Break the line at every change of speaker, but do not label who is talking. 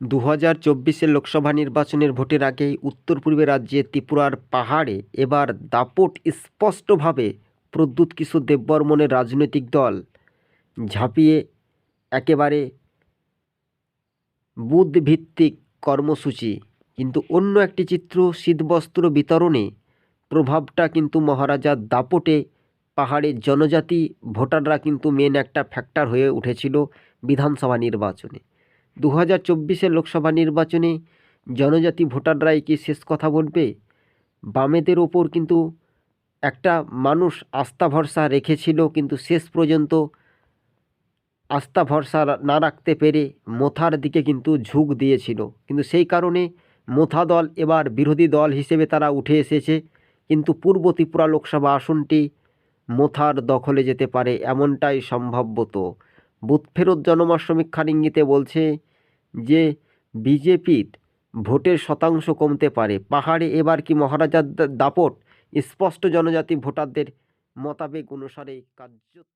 দু হাজার চব্বিশের লোকসভা নির্বাচনের ভোটের আগেই উত্তর পূর্বে রাজ্যে ত্রিপুরার পাহাড়ে এবার দাপট স্পষ্টভাবে প্রদ্যুৎ কিশোর দেববর্মনের রাজনৈতিক দল। ঝাঁপিয়ে একেবারে বুথভিত্তিক কর্মসূচি। কিন্তু অন্য একটি চিত্র শীতবস্ত্র বিতরণে প্রভাবটা কিন্তু মহারাজার দাপটে পাহাড়ের জনজাতি, ভোটাররা কিন্তু মেন একটা ফ্যাক্টর হয়ে উঠেছিল বিধানসভা নির্বাচনে। দু হাজার চব্বিশের লোকসভা নির্বাচনে জনজাতি ভোটাররাই কি শেষ কথা বলবে। বামেদের ওপর কিন্তু একটা মানুষ আস্থা ভরসা রেখেছিল, কিন্তু শেষ পর্যন্ত আস্থা ভরসা না রাখতে পেরে মোথার দিকে কিন্তু ঝুঁক দিয়েছিল। কিন্তু সেই কারণে মোথা দল এবার বিরোধী দল হিসেবে তারা উঠে এসেছে। কিন্তু পূর্ব ত্রিপুরা লোকসভা আসনটি মোথার দখলে যেতে পারে এমনটাই সম্ভাব্যত বুথ ফেরত জনমত সমীক্ষার ইঙ্গিতে বলছে যে বিজেপির ভোটের শতাংশ কমতে পারে। পাহাড়ে এবার কি মহারাজার দাপট? স্পষ্ট জনজাতি ভোটারদের মতাবেগ অনুসারে কার্য